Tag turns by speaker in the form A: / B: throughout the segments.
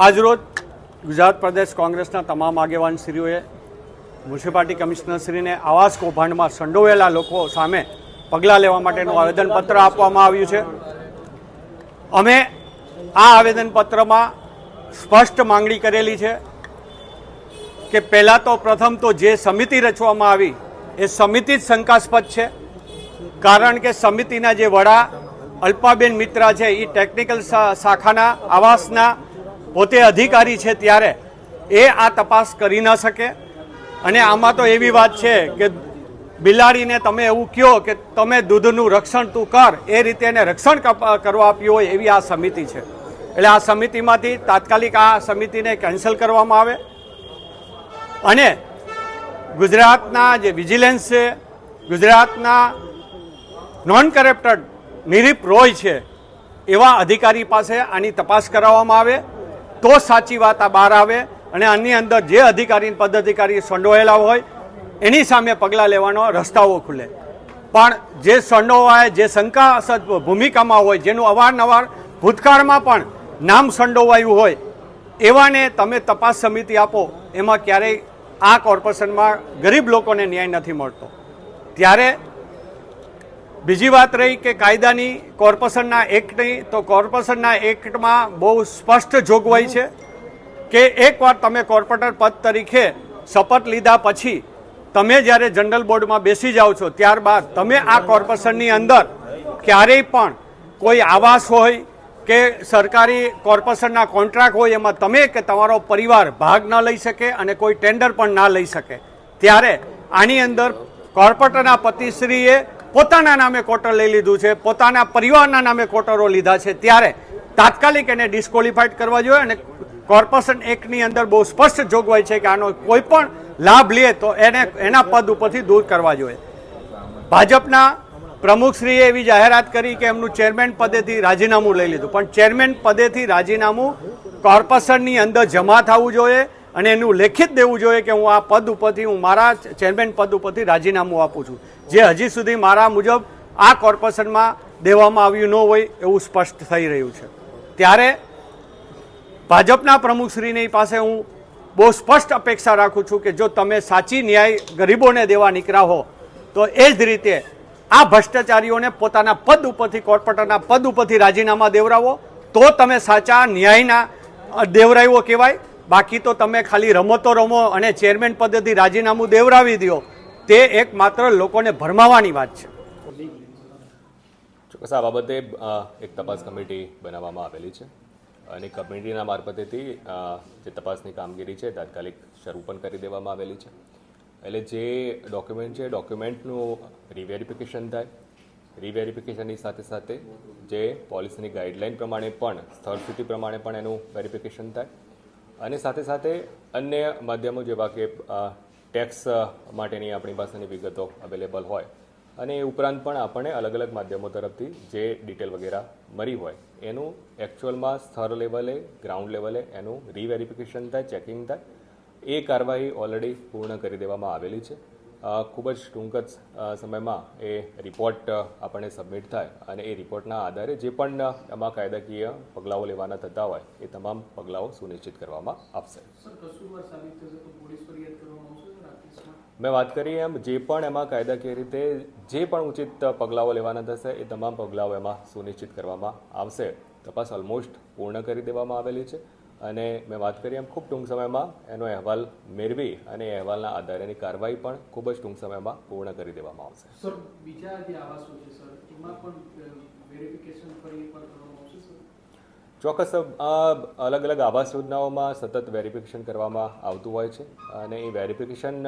A: આજરોજ ગુજરાત પ્રદેશ કોંગ્રેસના તમામ આગેવાનશ્રીઓએ, મ્યુનિસિપાલિટી કમિશનરશ્રીને આવાસ કૌભાંડમાં સંડોવેલા લોકો સામે પગલાં લેવા માટેનું આવેદનપત્ર આપવામાં આવ્યું છે. અમે આ આવેદનપત્રમાં સ્પષ્ટ માંગણી કરેલી છે કે પહેલાં તો પ્રથમ તો જે સમિતિ રચવામાં આવી, એ સમિતિ જ શંકાસ્પદ છે. કારણ કે સમિતિના જે વડા અલ્પાબેન મિત્રા છે એ ટેકનિકલ શાખાના આવાસના પોતે અધિકારી છે ત્યારે એ આ તપાસ કરી ન શકે. અને આમાં તો એવી વાત છે કે બિલાડીને તમે એવું કહો કે તમે દૂધનું રક્ષણ તું કર, એ રીતે એને રક્ષણ કરવા આપ્યું હોય એવી આ સમિતિ છે. એટલે આ સમિતિમાંથી તાત્કાલિક આ સમિતિને કેન્સલ કરવામાં આવે. અને ગુજરાતના જે વિજિલન્સ છે, ગુજરાતના નોન કરપ્ટેડ નિરીપ રોય છે, એવા અધિકારી પાસે આની તપાસ કરાવવામાં આવે. તો સાચી વાત આ બહાર આવે અને આની અંદર જે અધિકારી પદાધિકારી સંડોયેલા હોય, એની સામે પગલાં લેવાનો રસ્તાઓ ખુલે. પણ જે સંડોવાય, જે શંકાસ્પદ ભૂમિકામાં હોય, જેનું અવારનવાર ભૂતકાળમાં પણ નામ સંડોવાયું હોય, એવાને તમે તપાસ સમિતિ આપો, એમાં ક્યારેય આ કોર્પોરેશનમાં ગરીબ લોકોને ન્યાય નથી મળતો. ત્યારે બીજી વાત રહી કે કાયદાની, કોર્પોરેશનના એક્ટની તો કોર્પોરેશનના એક્ટમાં બહુ સ્પષ્ટ જોગવાઈ છે કે એકવાર તમે કોર્પોરેટર પદ તરીકે શપથ લીધા પછી તમે જ્યારે જનરલ બોર્ડમાં બેસી જાઓ છો, ત્યારબાદ તમે આ કોર્પોરેશનની અંદર ક્યારેય પણ કોઈ આવાસ હોય કે સરકારી કોર્પોરેશનના કોન્ટ્રાક્ટ હોય, એમાં તમે કે તમારો પરિવાર ભાગ ન લઈ શકે અને કોઈ ટેન્ડર પણ ના લઈ શકે. ત્યારે આની અંદર કોર્પોરેટરના પતિશ્રીએ પોતાના નામે કોટર લઈ લીધું છે, પોતાના પરિવારના નામે કોટરો લીધા છે. ત્યારે તાત્કાલિક એને ડિસ્કોલિફાઈડ કરવા જોઈએ અને કોર્પોરેશન એક્ટની અંદર બહુ સ્પષ્ટ જોગવાઈ છે કે આનો કોઈ પણ લાભ લે તો એને, એના પદ ઉપરથી દૂર કરવા જોઈએ. ભાજપના પ્રમુખશ્રીએ એવી જાહેરાત કરી કે એમનું ચેરમેન પદેથી રાજીનામું લઈ લીધું. પણ ચેરમેન પદેથી રાજીનામું કોર્પોરેશનની અંદર જમા થવું જોઈએ. અને એનું લેખિત દેવું જોઈએ કે હું આ પદ ઉપરથી, હું મારા ચેરમેન પદ ઉપરથી રાજીનામું આપું છું. જે હજી સુધી મારા મુજબ આ કોર્પોરેશનમાં દેવામાં આવ્યું ન હોય એવું સ્પષ્ટ થઈ રહ્યું છે. ત્યારે ભાજપના પ્રમુખશ્રીની પાસે હું બહુ સ્પષ્ટ અપેક્ષા રાખું છું કે જો તમે સાચી ન્યાય ગરીબોને દેવા નીકળ્યા હો, તો એ જ રીતે આ ભ્રષ્ટાચારીઓને પોતાના પદ ઉપરથી, કોર્પોરેટરના પદ ઉપરથી રાજીનામા દેવરાવો તો તમે સાચા ન્યાયના દેવરાયો કહેવાય બાકી તો તમે ખાલી રમતો રમો અને ચેરમેન પદેથી રાજીનામું દેવરાવી દો, તે એક માત્ર લોકોને ભરમાવાની વાત છે.
B: ચોક્કસ, આ બાબતે એક તપાસ કમિટી બનાવવામાં આવેલી છે અને કમિટીના મારફતેથી જે તપાસની કામગીરી છે, તાત્કાલિક શરૂ પણ કરી દેવામાં આવેલી છે. એટલે જે ડોક્યુમેન્ટ છે, ડોક્યુમેન્ટનું રીવેરિફિકેશન થાય. રીવેરિફિકેશનની સાથે સાથે જે પોલિસીની ગાઈડલાઇન પ્રમાણે પણ, સ્થળ સ્થિતિ પ્રમાણે પણ એનું વેરિફિકેશન થાય. અને સાથે સાથે અન્ય માધ્યમો જેવા કે ટેક્સ માટેની આપણી પાસેની વિગતો અવેલેબલ હોય. અને એ ઉપરાંત પણ આપણને અલગ અલગ માધ્યમો તરફથી જે ડિટેલ વગેરે મળી હોય, એનું એકચ્યુઅલમાં સ્થળ લેવલે ગ્રાઉન્ડ લેવલે એનું રીવેરિફિકેશન થાય ચેકિંગ થાય, એ કાર્યવાહી ઓલરેડી પૂર્ણ કરી દેવામાં આવેલી છે. ખૂબ જ ટૂંક જ સમયમાં એ રિપોર્ટ આપણને સબમિટ થાય અને એ રિપોર્ટના આધારે જે પણ એમાં કાયદાકીય પગલાઓ લેવાના થતા હોય એ તમામ પગલાઓ સુનિશ્ચિત કરવામાં આવશે. મેં વાત કરી એમ જે પણ એમાં કાયદાકીય રીતે જે પણ ઉચિત પગલાઓ લેવાના થશે એ તમામ પગલાઓ એમાં સુનિશ્ચિત કરવામાં આવશે. તપાસ ઓલમોસ્ટ પૂર્ણ કરી દેવામાં આવેલી છે. અને મેં વાત કરી એમ ખૂબ ટૂંક સમયમાં એનો અહેવાલ મેળવી અને એ અહેવાલના આધારેની કાર્યવાહી પણ ખૂબ જ ટૂંક સમયમાં પૂર્ણ કરી દેવામાં આવશે.
C: સર બીજા જે આવાસો છે સર એમાં પણ વેરિફિકેશન ફરી એકવાર કરવામાં આવશે સર?
B: ચોક્કસ અલગ અલગ આવાસ યોજનાઓમાં સતત વેરિફિકેશન કરવામાં આવતું હોય છે અને એ વેરિફિકેશન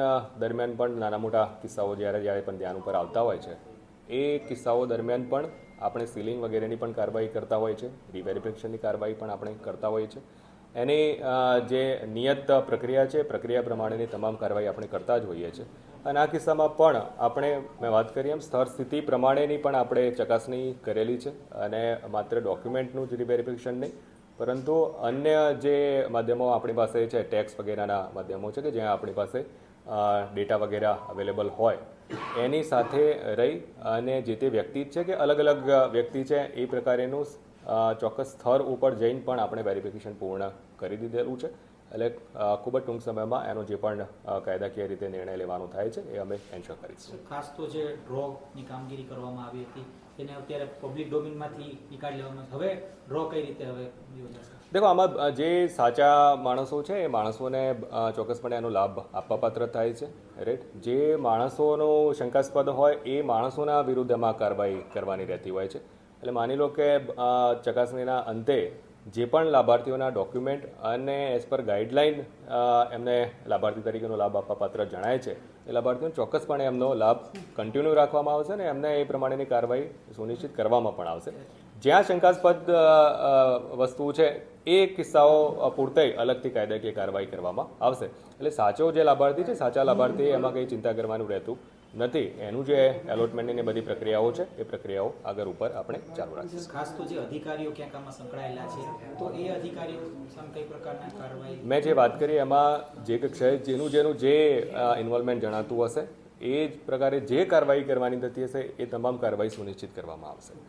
B: દરમિયાન પણ નાના મોટા કિસ્સાઓ જ્યારે જ્યારે પણ ધ્યાન ઉપર આવતા હોય છે એ કિસ્સાઓ દરમિયાન પણ આપણે સીલિંગ વગેરેની પણ કાર્યવાહી કરતા હોય છે રીવેરિફિકેશનની કાર્યવાહી પણ આપણે કરતા હોઈએ છીએ. એની જે નિયત પ્રક્રિયા છે, પ્રક્રિયા પ્રમાણેની તમામ કાર્યવાહી આપણે કરતા જ હોઈએ છીએ. અને આ કિસ્સામાં પણ આપણે, મેં વાત કરી એમ, સ્થળ સ્થિતિ પ્રમાણેની પણ આપણે ચકાસણી કરેલી છે અને માત્ર ડોક્યુમેન્ટનું જ રિવેરિફિકેશન નહીં, પરંતુ અન્ય જે માધ્યમો આપણી પાસે છે, ટેક્સ વગેરેના માધ્યમો છે કે જ્યાં આપણી પાસે ડેટા વગેરે અવેલેબલ હોય, એની સાથે રહી અને જે તે વ્યક્તિ છે કે અલગ અલગ વ્યક્તિ છે, એ પ્રકારેનું ચોક્કસ સ્તર ઉપર જઈને પણ આપણે વેરિફિકેશન પૂર્ણ કરી દીધેલું છે. એટલે ખૂબ જ ટૂંક સમયમાં એનો જે પણ કાયદાકીય રીતે નિર્ણય લેવાનો થાય છે એ અમે એન્શ્યોર કરીશું.
D: ખાસ તો જે ડ્રોની કામગીરી કરવામાં આવી હતી તેને અત્યારે પબ્લિક ડોમેનમાંથી નીકાળી લેવામાં હવે ડ્રો કઈ રીતે હવે
B: દેખો આમાં જે સાચા માણસો છે એ માણસોને ચોક્કસપણે એનો લાભ આપવાપાત્ર થાય છે રાઈટ જે માણસોનો શંકાસ્પદ હોય એ માણસોના વિરુદ્ધમાં કાર્યવાહી કરવાની રહેતી હોય છે. એટલે માની લો કે ચકાસણીના અંતે જે પણ લાભાર્થીઓના ડોક્યુમેન્ટ અને એઝ પર ગાઈડલાઈન એમને લાભાર્થી તરીકેનો લાભ આપવાપાત્ર જણાય છે, એ લાભાર્થીઓને ચોક્કસપણે એમનો લાભ કન્ટિન્યુ રાખવામાં આવશે અને એમને એ પ્રમાણેની કાર્યવાહી સુનિશ્ચિત કરવામાં પણ આવશે. જ્યાં શંકાસ્પદ વસ્તુ છે, એ કિસ્સાઓ પૂરતે અલગથી કાયદાકીય કાર્યવાહી કરવામાં આવશે. એટલે સાચો જે લાભાર્થી છે, સાચા લાભાર્થી એમાં કંઈ ચિંતા કરવાનું રહેતું નથી. એનું જે એલોટમેન્ટની બધી પ્રક્રિયાઓ છે એ પ્રક્રિયાઓ આગળ ઉપર આપણે ચાલુ રાખીશું.
D: ખાસ તો જે અધિકારીઓ ક્યાંક આમાં સંકળાયેલા છે તો એ અધિકારીઓ કઈ પ્રકારના કાર્યવાહી?
B: મેં જે વાત કરી એમાં જે કક્ષાએ જેનું જેનું જે ઇન્વોલ્વમેન્ટ જણાતું હશે એ જ પ્રકારે જે કાર્યવાહી કરવાની થતી હશે એ તમામ કાર્યવાહી સુનિશ્ચિત કરવામાં આવશે.